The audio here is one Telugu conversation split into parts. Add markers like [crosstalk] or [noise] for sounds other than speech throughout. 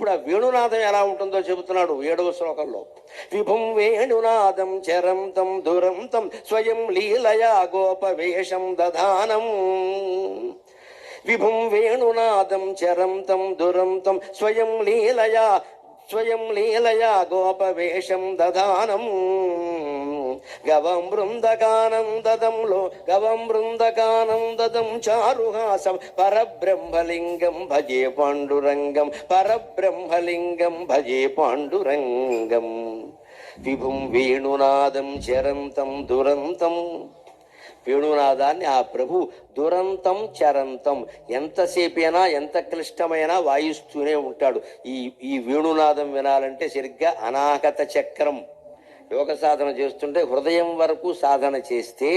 ఇప్పుడు ఆ వేణునాదం ఎలా ఉంటుందో చెబుతున్నాడు ఏడవ శ్లోకంలో. విభుం వేణునాదం చరంతం దురంతం స్వయం లీలయా గోపవేషం దధానం. విభుం వేణునాదం చరంతం దురంతం స్వయం లీలయా స్వయం లీలయా గోపవేషం దధానం. గవం బృందకానందదంలో గవం బృందకానందదం చారుహాసం పరబ్రహ్మలింగం భజే పాండురంగం పరబ్రహ్మలింగం భజే పాండురంగం. విభుం వేణునాదం చరంతం దురంతం. వేణునాదాన్ని ఆ ప్రభు దురంతం చరంతం ఎంతసేపైనా ఎంత క్లిష్టమైనా వాయిస్తూనే ఉంటాడు. ఈ ఈ వేణునాదం వినాలంటే సరిగ్గా అనాహత చక్రం. యోగ సాధన చేస్తుంటే హృదయం వరకు సాధన చేస్తే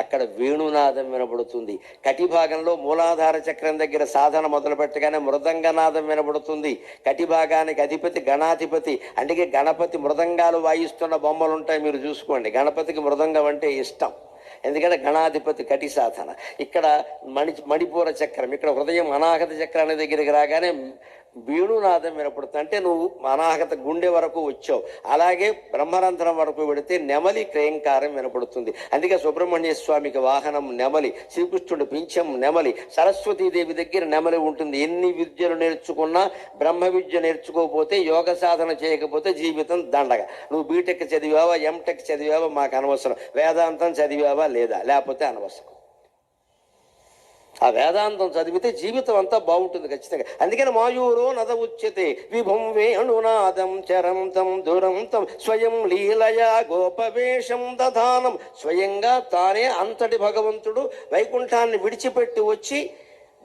అక్కడ వేణునాదం వినబడుతుంది. కటి భాగంలో మూలాధార చక్రం దగ్గర సాధన మొదలు పెట్టగానే మృదంగనాదం వినబడుతుంది. కటి భాగానికి అధిపతి గణాధిపతి అంటే గణపతి మృదంగాలు వాయిస్తున్న బొమ్మలు ఉంటాయి మీరు చూసుకోండి. గణపతికి మృదంగం అంటే ఇష్టం. ఎందుకంటే గణాధిపతి కటి సాధన. ఇక్కడ మణి మణిపూర చక్రం ఇక్కడ హృదయం అనాహత చక్రాన్ని దగ్గరికి రాగానే వేణునాదం వినపడుతుందంటే నువ్వు అనాహత గుండె వరకు వచ్చావు. అలాగే బ్రహ్మరంధ్రం వరకు పెడితే నెమలి క్రయంకారం వినపడుతుంది. అందుకే సుబ్రహ్మణ్య స్వామికి వాహనం నెమలి శ్రీకృష్ణుడు పింఛం నెమలి సరస్వతీదేవి దగ్గర నెమలి ఉంటుంది. ఎన్ని విద్యలు నేర్చుకున్నా బ్రహ్మ విద్య నేర్చుకోకపోతే యోగ సాధన చేయకపోతే జీవితం దండగ. నువ్వు బీటెక్ చదివావా ఎంటెక్ చదివావా మాకు అనవసరం. వేదాంతం చదివావా లేదా? లేకపోతే అనవసరం. ఆ వేదాంతం చదివితే జీవితం అంతా బాగుంటుంది ఖచ్చితంగా. అందుకని మాయూరో నద ఉచ్యతే విభుం వేణునాదం చరంతం దురంతం స్వయం లీలయా గోపవేషం దధానం. స్వయంగా తానే అంతటి భగవంతుడు వైకుంఠాన్ని విడిచిపెట్టి వచ్చి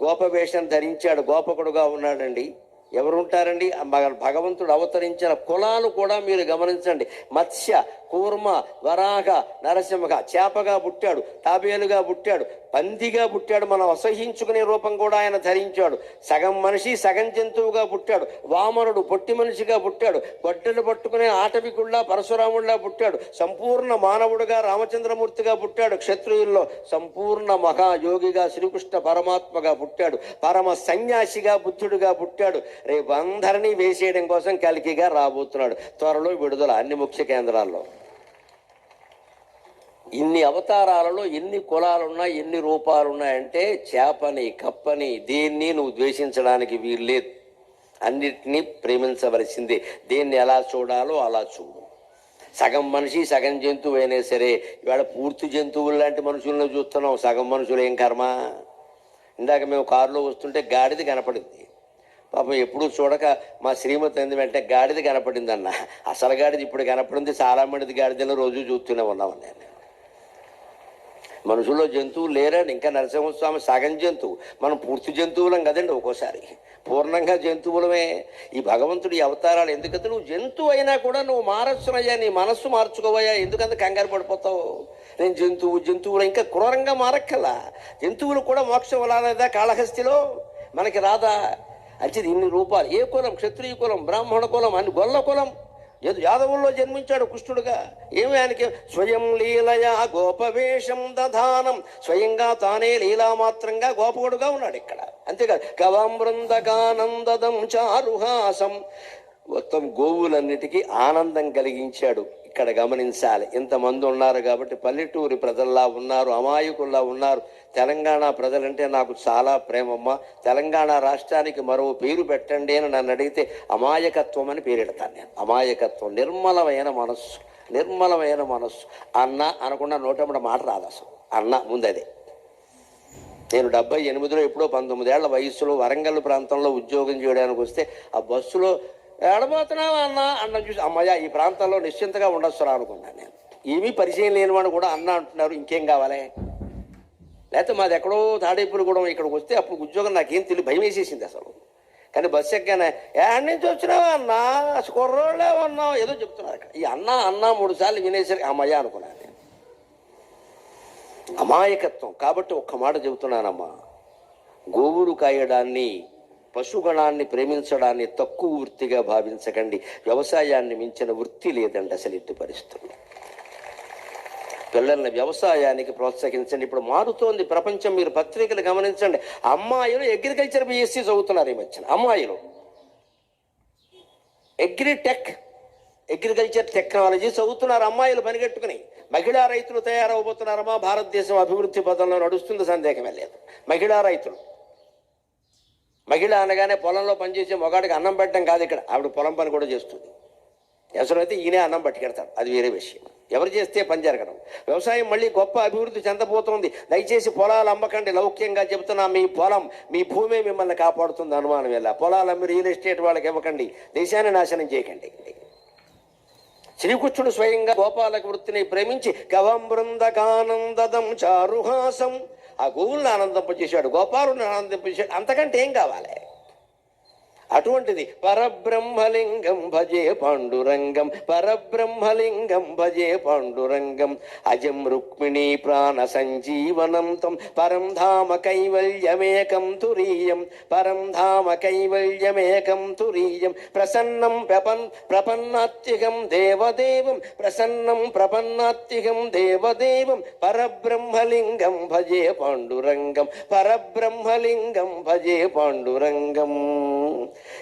గోపవేషం ధరించాడు గోపకుడుగా ఉన్నాడండి. ఎవరుంటారండి? ఉంటారండి భగవంతుడు అవతరించిన కులాలు కూడా మీరు గమనించండి. మత్స్య కూర్మ వరాహ నరసింహ చేపగా పుట్టాడు తాబేలుగా పుట్టాడు పందిగా పుట్టాడు మనం అసహించుకునే రూపం కూడా ఆయన ధరించాడు. సగం మనిషి సగం జంతువుగా పుట్టాడు వామనుడు పొట్టి మనిషిగా పుట్టాడు గొడ్డలు పట్టుకునే ఆటవికుళ్ళ పరశురాముడిలా పుట్టాడు సంపూర్ణ మానవుడుగా రామచంద్రమూర్తిగా పుట్టాడు క్షత్రియుల్లో సంపూర్ణ మహాయోగిగా శ్రీకృష్ణ పరమాత్మగా పుట్టాడు పరమ సన్యాసిగా బుద్ధుడిగా పుట్టాడు రేపు అందరినీ వేసేయడం కోసం కలికిగా రాబోతున్నాడు. త్వరలో విడుదల అన్ని ముఖ్య కేంద్రాల్లో. ఇన్ని అవతారాలలో ఎన్ని కులాలున్నాయి ఎన్ని రూపాలున్నాయంటే చేపని కప్పని దేన్ని నువ్వు ద్వేషించడానికి వీల్లేదు. అన్నిటినీ ప్రేమించవలసిందే. దేన్ని ఎలా చూడాలో అలా చూడు. సగం మనిషి సగం జంతువు అయినా సరే ఇవాళ పూర్తి జంతువులు లాంటి మనుషులను చూస్తున్నాం. సగం మనుషులు ఏం కర్మ? ఇందాక మేము కారులో వస్తుంటే గాడిది కనపడింది. పాపం ఎప్పుడూ చూడక మా శ్రీమతి అంది వెంటనే గాడిద కనపడిందన్న. అసలు గాడిద ఇప్పుడు కనపడింది చాలా మంది గాడిదలు రోజు చూస్తూనే ఉన్నాం నేను. మనుషుల్లో జంతువులు లేరండి ఇంకా నరసింహస్వామి సగం జంతువు. మనం పూర్తి జంతువులం కదండి ఒక్కోసారి. పూర్ణంగా జంతువులమే. ఈ భగవంతుడి అవతారాలు ఎందుకంటే నువ్వు జంతువు అయినా కూడా నువ్వు మారచ్చునయ్యా నీ మనస్సు మార్చుకోవయ్యా ఎందుకంత కంగారు పడిపోతావు? నేను జంతువు జంతువులు ఇంకా క్రూరంగా మారక్కల జంతువులు కూడా మోక్షం రాలేదా కాళహస్తిలో? మనకి రాదా? అంటే ఇన్ని రూపాలు. ఏ కులం? క్షత్రియ కులం బ్రాహ్మణ కులం అని గొల్ల కులం. ఏదో యాదవుల్లో జన్మించాడు కృష్ణుడుగా. ఏమి ఆయనకి? స్వయం లీలయా గోపవేషం దధానం. స్వయంగా తానే లీలామాత్రంగా గోపగుడుగా ఉన్నాడు ఇక్కడ. అంతేకాదు కవాంబృందకానందదం చారుహాసం. మొత్తం గోవులన్నిటికీ ఆనందం కలిగించాడు. ఇక్కడ గమనించాలి. ఇంతమంది ఉన్నారు కాబట్టి పల్లెటూరి ప్రజల్లా ఉన్నారు అమాయకుల్లా ఉన్నారు. తెలంగాణ ప్రజలంటే నాకు చాలా ప్రేమమ్మ. తెలంగాణ రాష్ట్రానికి మరో పేరు పెట్టండి అని నన్ను అడిగితే అమాయకత్వం అని పేరెడతాను నేను. అమాయకత్వం నిర్మలమైన మనస్సు నిర్మలమైన మనస్సు. అన్న అనకుండా నోటమ్మడ మాట రాదు అసలు. అన్న ముందదే. నేను డెబ్బై ఎనిమిదిలో ఎప్పుడో పంతొమ్మిదేళ్ళ వయసులో వరంగల్ ప్రాంతంలో ఉద్యోగం చేయడానికి వస్తే ఆ బస్సులో ఏడబోతున్నావా అన్న? అన్న చూసి అమ్మయ్య ఈ ప్రాంతంలో నిశ్చింతగా ఉండొచ్చు అనుకున్నాను నేను. ఏమీ పరిచయం లేనివాడు కూడా అన్న అంటున్నారు. ఇంకేం కావాలి? లేకపోతే మాది ఎక్కడో తాడేపులు కూడా ఇక్కడికి వస్తే అప్పుడు ఉద్యోగం నాకేం తెలియదు భయం వేసేసింది అసలు. కానీ బస్సు ఎక్కానే ఏడు నుంచి వచ్చినావా అన్న? కుర్రోళ్ళే ఉన్నావు. ఏదో చెప్తున్నారు అక్కడ. ఈ అన్న అన్న మూడు సార్లు వినేసరికి అమ్మయ్య అనుకున్నాను నేను. అమాయకత్వం. కాబట్టి ఒక్క మాట చెబుతున్నానమ్మా. గోవులు కాయడాన్ని పశుగణాన్ని ప్రేమించడాన్ని తక్కువ వృత్తిగా భావించకండి. వ్యవసాయాన్ని మించిన వృత్తి లేదండి అసలు ఎట్టి పరిస్థితుల్లో. పిల్లల్ని వ్యవసాయానికి ప్రోత్సహించండి. ఇప్పుడు మారుతోంది ప్రపంచం. మీరు పత్రికలు గమనించండి. అమ్మాయిలు అగ్రికల్చర్ బీఎస్సీ చదువుతున్నారు ఈ మధ్యన. అమ్మాయిలు. అగ్రిటెక్ అగ్రికల్చర్ టెక్నాలజీ చదువుతున్నారు అమ్మాయిలు పనిగట్టుకుని. మహిళా రైతులు తయారవబోతున్నారమ్మా. భారతదేశం అభివృద్ధి పదంలో నడుస్తుంది సందేహమే లేదు. మహిళా రైతులు. మహిళ అనగానే పొలంలో పనిచేసే మొగాడికి అన్నం పెట్టడం కాదు ఇక్కడ. ఆవిడ పొలం పని కూడా చేస్తుంది. అవసరమైతే ఈయనే అన్నం పట్టుకెడతాడు. అది వేరే విషయం. ఎవరు చేస్తే పని జరగడం వ్యవసాయం మళ్ళీ గొప్ప అభివృద్ధి చెందబోతోంది. దయచేసి పొలాలు అమ్మకండి. లౌక్యంగా చెబుతున్నా మీ పొలం మీ భూమే మిమ్మల్ని కాపాడుతుంది అనుమానం ఎలా? పొలాలు అమ్మి రియల్ ఎస్టేట్ వాళ్ళకి ఇవ్వకండి. దేశాన్ని నాశనం చేయకండి. శ్రీకృష్ణుడు స్వయంగా గోపాలక వృత్తిని ప్రేమించి గవం బృందకానందదం చారుహాసం ఆ గోవుల్ని ఆనందింపజేశాడు. గోపాలుని ఆనందింపజేశాడు. అంతకంటే ఏం కావాలి? అటువంటిది. పరబ్రహ్మలింగం భజే పాండురంగం. పరబ్రహ్మలింగం భజే పాండురంగం. అజం రుక్మిణీ ప్రాణ సంజీవనం తం. పరం ధామ కైవల్యమేకం తురీయం. పరం ధామ కైవల్యమేకం తురీయం. ప్రసన్నం ప్రపన్ ప్రపన్నాత్యగం దేవదేవం. ప్రసన్నం ప్రపన్నాత్యగం దేవదేవం. పరబ్రహ్మలింగం భజే పాండురంగం. పరబ్రహ్మలింగం భజే పాండురంగం.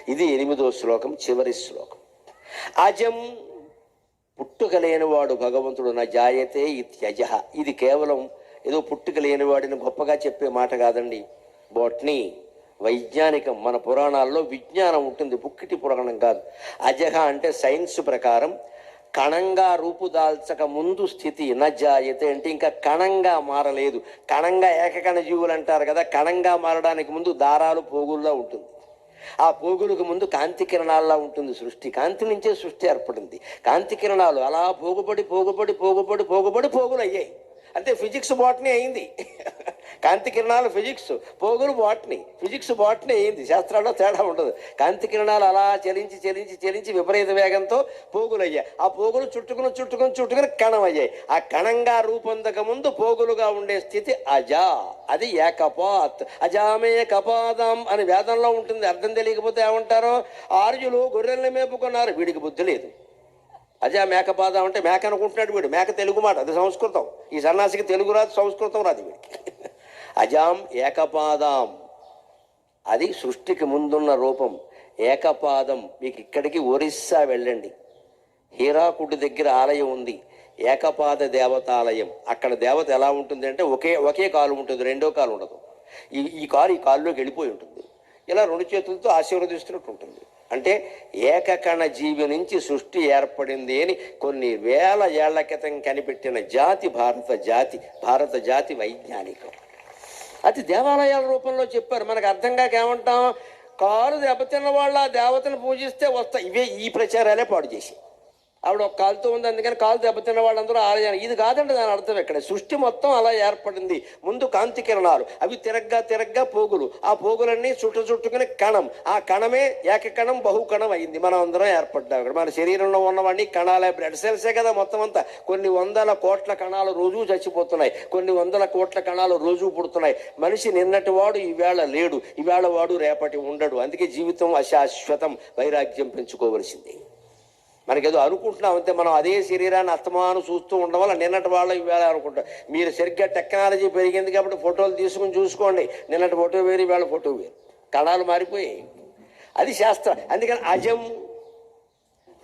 ఇది ఎనిమిదో శ్లోకం చివరి శ్లోకం. అజం పుట్టుక లేనివాడు భగవంతుడు నా జాయతే ఇత్యజ. ఇది కేవలం ఏదో పుట్టుక లేనివాడిని గొప్పగా చెప్పే మాట కాదండి. బోట్ని వైజ్ఞానికం మన పురాణాల్లో విజ్ఞానం ఉంటుంది పుక్కిటి పురాణం కాదు. అజహ అంటే సైన్స్ ప్రకారం కణంగా రూపుదాల్చక ముందు స్థితి నజాయతే అంటే ఇంకా కణంగా మారలేదు. కణంగా ఏకకణ జీవులు అంటారు కదా కణంగా మారడానికి ముందు దారాలు పోగుల్లో ఉంటుంది. ఆ పోగులకు ముందు కాంతి కిరణాల్లో ఉంటుంది సృష్టి. కాంతి నుంచే సృష్టి ఏర్పడింది. కాంతి కిరణాలు అలా పోగుబడి పోగుబడి పోగుబడి పోగుబడి పోగులు అయ్యాయి అంటే ఫిజిక్స్ బాటనీ అయింది. కాంతి కిరణాలు ఫిజిక్స్ పోగులు బాటనీ. ఫిజిక్స్ బాటనీ అయింది. శాస్త్రాల్లో తేడా ఉండదు. కాంతి కిరణాలు అలా చలించి చలించి చలించి విపరీత వేగంతో పోగులు అయ్యాయి ఆ పోగులు చుట్టుకుని చుట్టుకుని చుట్టుకుని కణం అయ్యాయి ఆ కణంగా రూపొందక ముందు పోగులుగా ఉండే స్థితి అజా. అది ఏకపాత్. అజామే కపాదం అని వేదంలో ఉంటుంది. అర్థం తెలియకపోతే ఏమంటారో? ఆర్యులు గొర్రెల్ని మేపుకున్నారు. వీడికి బుద్ధి లేదు. అజా మేకపాదం అంటే మేక అనుకుంటున్నాడు వీడు. మేక తెలుగు మాట అది సంస్కృతం. ఈ సన్నాసికి తెలుగు రాదు సంస్కృతం రాదు వీడికి. [laughs] అజాం ఏకపాదాం. అది సృష్టికి ముందున్న రూపం. ఏకపాదం. మీకు ఇక్కడికి ఒరిస్సా వెళ్ళండి. హీరాకుడి దగ్గర ఆలయం ఉంది. ఏకపాద దేవతాలయం. అక్కడ దేవత ఎలా ఉంటుంది అంటే ఒకే ఒకే కాలు ఉంటుంది రెండో కాలు ఉండదు. ఈ ఈ కాలు ఈ కాలులోకి వెళ్ళిపోయి ఉంటుంది. ఇలా రెండు చేతులతో ఆశీర్వదిస్తున్నట్టు ఉంటుంది. అంటే ఏకకణ జీవి నుంచి సృష్టి ఏర్పడింది అని కొన్ని వేల ఏళ్ళ క్రితం కనిపెట్టిన జాతి భారత జాతి భారత జాతి వైజ్ఞానికం. అది దేవాలయాల రూపంలో చెప్పారు. మనకు అర్థం కాక ఏమంటాం? కాలు దెబ్బతిన్న వాళ్ళ ఆ దేవతను పూజిస్తే వస్తాయి ఇవే ఈ ప్రచారాలే పాడు చేసి ఆవిడ ఒక కాలుతో ఉంది అందుకని కాలు దెబ్బతిన్న వాళ్ళందరూ ఆలయాన్ని ఇది కాదండి దాని అర్థం ఇక్కడ. సృష్టి మొత్తం అలా ఏర్పడింది. ముందు కాంతి కిరణాలు అవి తిరగ్గా తిరగ్గా పోగులు. ఆ పోగులన్నీ చుట్టు చుట్టుకుని కణం. ఆ కణమే ఏకకణం బహుకణం అయింది. మనం అందరం ఏర్పడ్డాం ఇక్కడ. మన శరీరంలో ఉన్నవన్నీ కణాలే. బ్లడ్ సెల్సే కదా మొత్తం అంతా. కొన్ని వందల కోట్ల కణాలు రోజు చచ్చిపోతున్నాయి. కొన్ని వందల కోట్ల కణాలు రోజు పుడుతున్నాయి. మనిషి నిన్నటి వాడు ఈవేళ లేడు. ఈవేళ వాడు రేపటి ఉండడు. అందుకే జీవితం అశాశ్వతం. వైరాగ్యం పెంచుకోవలసింది. మనకేదో అనుకుంటున్నాం అంతే. మనం అదే శరీరాన్ని అస్తమానం చూస్తూ ఉండడం వల్ల నిన్నటి వాళ్ళు ఇవాళ అనుకుంటాం. మీరు సరిగ్గా టెక్నాలజీ పెరిగింది కాబట్టి ఫోటోలు తీసుకుని చూసుకోండి. నిన్నటి ఫోటో వేరు ఇవాళ ఫోటో వేరు. కణాలు మారిపోయాయి. అది శాస్త్రం. అందుకని అజం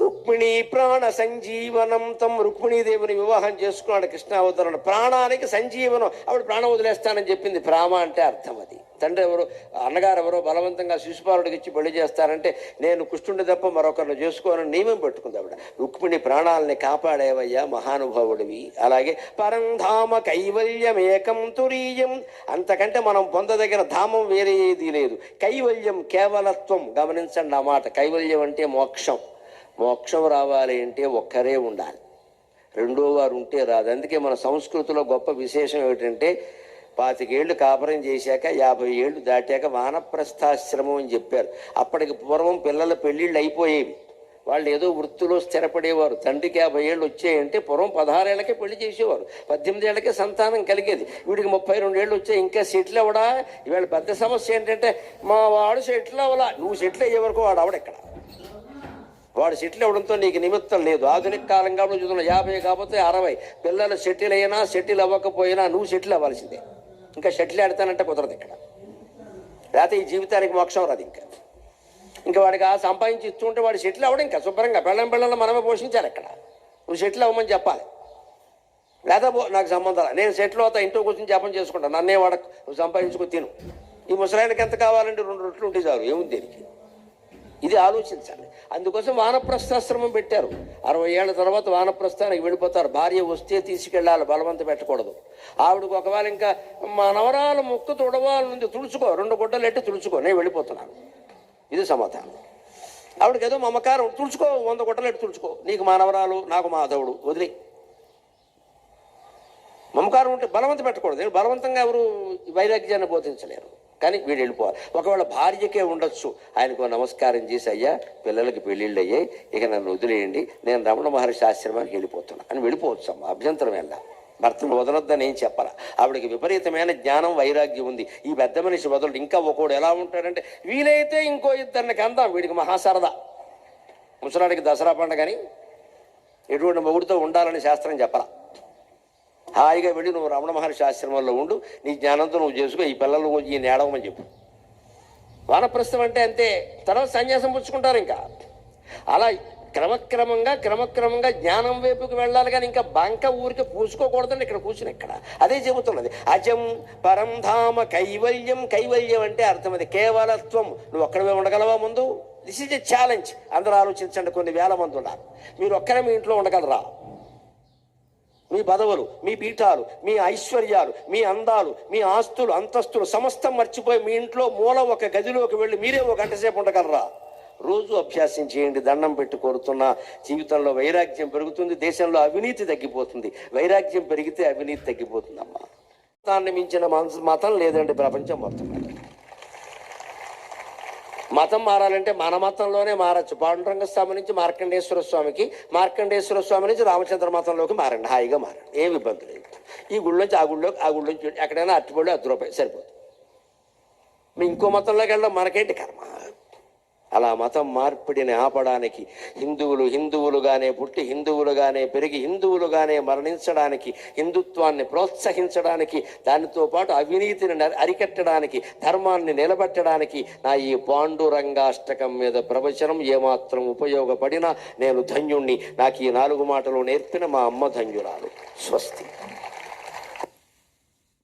రుక్మిణి ప్రాణ సంజీవనం. తం రుక్మిణీదేవిని వివాహం చేసుకున్నాడు కృష్ణావతరణ ప్రాణానికి సంజీవనం. ఆవిడ ప్రాణం వదిలేస్తానని చెప్పింది ప్రామ అంటే అర్థం అది. తండ్రి ఎవరు? అన్నగారు ఎవరో? బలవంతంగా శిశుపాలుడికి ఇచ్చి పెళ్ళి చేస్తారంటే నేను కుష్ఠుండి తప్ప మరొకరిని చేసుకోవాలని నియమం పెట్టుకుంది ఆవిడ. రుక్మిణి ప్రాణాలని కాపాడేవయ్యా మహానుభావుడివి. అలాగే పరంధామ కైవల్యమేకం తురీయం. అంతకంటే మనం పొందదగిన ధామం వేరే లేదు. కైవల్యం కేవలత్వం. గమనించండి ఆ మాట. కైవల్యం అంటే మోక్షం. మోక్షం రావాలి అంటే ఒక్కరే ఉండాలి. రెండో వారు ఉంటే రాదు. అందుకే మన సంస్కృతిలో గొప్ప విశేషం ఏమిటంటే పాతికేళ్ళు కాపురం చేశాక యాభై ఏళ్ళు దాటాక వానప్రస్థాశ్రమం అని చెప్పారు. అప్పటికి పూర్వం పిల్లల పెళ్ళిళ్ళు అయిపోయేవి. వాళ్ళు ఏదో వృత్తిలో స్థిరపడేవారు. తండ్రికి యాభై ఏళ్ళు వచ్చాయంటే పూర్వం పదహారేళ్ళకే పెళ్ళి చేసేవారు. పద్దెనిమిది ఏళ్ళకే సంతానం కలిగేది. వీడికి ముప్పై రెండు ఏళ్ళు వచ్చాయి. ఇంకా సెటిల్ అవడా? ఇవాళ పెద్ద సమస్య ఏంటంటే మా వాడు సెటిల్ అవ్వలా. నువ్వు సెటిల్ అయ్యే వరకు వాడు అవడెక్కడ వాడు సెటిల్ అవ్వడంతో నీకు నిమిత్తం లేదు. ఆధునిక కాలంగా కాబట్టి చూస్తున్న యాభై కాకపోతే అరవై. పిల్లలు సెటిల్ అయినా సెటిల్ అవ్వకపోయినా నువ్వు సెటిల్ అవ్వాల్సిందే. ఇంకా సెటిల్ ఆడతానంటే కుదరదు ఇక్కడ. లేకపోతే ఈ జీవితానికి మోక్షం రాదు ఇంకా. ఇంకా వాడికి ఆ సంపాదించి ఇస్తుంటే వాడు సెటిల్ అవ్వడం ఇంకా శుభ్రంగా. పెళ్ళం బెల్లంలో మనమే పోషించాలి ఇక్కడ నువ్వు సెటిల్ అవ్వమని చెప్పాలి. లేదా పో నాకు సంబంధాలు నేను సెటిల్ అవుతా ఇంట్లో కూర్చొని జపం చేసుకుంటాను నన్నే వాడకు నువ్వు సంపాదించుకుని తిను. ఈ ముసలాయనకి ఎంత కావాలంటే రెండు రొట్టెలు ఉంటే చాలు. ఏముంది దీనికి? ఇది ఆలోచించండి అందుకోసం వానప్రస్థాశ్రమం పెట్టారు. అరవై ఏళ్ళ తర్వాత వానప్రస్థానికి వెళ్ళిపోతారు. భార్య వస్తే తీసుకెళ్ళాలి బలవంత పెట్టకూడదు. ఆవిడకు ఒకవేళ ఇంకా మా నవరాల ముక్కు తుడవాలనుంది తుడుచుకో రెండు గుడ్డలు ఎట్టి తుడుచుకో నేను వెళ్ళిపోతున్నాను. ఇది సమాధానం. ఆవిడకి ఏదో మమకారం తుడుచుకో వంద గుడ్డలు ఎట్టి తుడుచుకో. నీకు మానవరాలు నాకు మాధవుడు వదిలే. మమకారం ఉంటే బలవంత పెట్టకూడదు. బలవంతంగా ఎవరు వైరాగ్యాన్ని బోధించలేరు. కానీ వీడు వెళ్ళిపోవాలి. ఒకవేళ భార్యకే ఉండొచ్చు. ఆయనకు నమస్కారం చేసి అయ్యా పిల్లలకి పెళ్ళిళ్ళు అయ్యాయి ఇక నన్ను వదిలేయండి. నేను రమణ మహర్షి ఆశ్రమానికి వెళ్ళిపోతున్నా అని వెళ్ళిపోవచ్చు అమ్మ. అభ్యంతరం వెళ్ళా భర్తను వదలొద్దని ఏం చెప్పాలా. ఆవిడకి విపరీతమైన జ్ఞానం వైరాగ్యం ఉంది. ఈ పెద్ద మనిషి వదలడు. ఇంకా ఒకడు ఎలా ఉంటాడంటే వీలైతే ఇంకో ఇద్దరిని కందాం. వీడికి మహాసరదా ముసలాడికి దసరా పండగని ఎటువంటి మొగుడితో ఉండాలని శాస్త్రం చెప్పరా హాయిగా వెళ్ళి నువ్వు రమణ మహర్షి ఆశ్రమంలో ఉండు నీ జ్ఞానంతో నువ్వు చేసుకో ఈ పిల్లలు ఈ నేడవమని చెప్పు. వానప్రస్థం అంటే అంతే. తర్వాత సన్యాసం పుచ్చుకుంటారు ఇంకా. అలా క్రమక్రమంగా క్రమక్రమంగా జ్ఞానం వైపుకి వెళ్ళాలి కానీ ఇంకా బంక ఊరికి పూసుకోకూడదని ఇక్కడ కూర్చుని ఇక్కడ. అదే చెబుతున్నది. అజం పరంధామ కైవల్యం. కైవల్యం అంటే అర్థం అది కేవలత్వం. నువ్వు ఒక్కడమే ఉండగలవా ముందు? దిస్ ఇస్ ఎ ఛాలెంజ్ అందరూ ఆలోచించండి. కొన్ని వేల మంది ఉన్నారు. మీరు ఒక్కరే మీ ఇంట్లో ఉండగలరా? మీ పదవులు మీ పీఠాలు మీ ఐశ్వర్యాలు మీ అందాలు మీ ఆస్తులు అంతస్తులు సమస్తం మర్చిపోయి మీ ఇంట్లో మూల ఒక గదిలోకి వెళ్ళి మీరే ఒక గంట సేపు ఉండగలరా? రోజు అభ్యాసం చేయండి దండం పెట్టి కోరుతున్న. జీవితంలో వైరాగ్యం పెరుగుతుంది దేశంలో అవినీతి తగ్గిపోతుంది. వైరాగ్యం పెరిగితే అవినీతి తగ్గిపోతుందమ్మా. దాన్ని మించిన మనసు మతం లేదండి ప్రపంచం మొత్తం. మతం మారాలంటే మన మతంలోనే మారచ్చు. పాండురంగ స్వామి నుంచి మార్కండేశ్వర స్వామికి మార్కండేశ్వర స్వామి నుంచి రామచంద్ర మతంలోకి మారండి. హాయిగా మారండి. ఏమి ఇబ్బంది లేదు. ఈ గుళ్ళోంచి ఆ గుళ్ళోకి ఆ గుళ్ళోంచి ఎక్కడైనా అట్టుబడి అర్ధ రూపాయలు సరిపోతుంది ఇంకో మతంలోకి వెళ్ళడం మనకేంటి కర్మ? అలా మతం మార్పిడిని ఆపడానికి హిందువులు హిందువులుగానే పుట్టి హిందువులుగానే పెరిగి హిందువులుగానే మరణించడానికి హిందుత్వాన్ని ప్రోత్సహించడానికి దానితో పాటు అవినీతిని అరికట్టడానికి ధర్మాన్ని నిలబెట్టడానికి నా ఈ పాండురంగాష్టకం మీద ప్రవచనం ఏమాత్రం ఉపయోగపడినా నేను ధన్యుణ్ణి. నాకు ఈ నాలుగు మాటలు నేర్పిన మా అమ్మ ధన్యురాలు. స్వస్తి.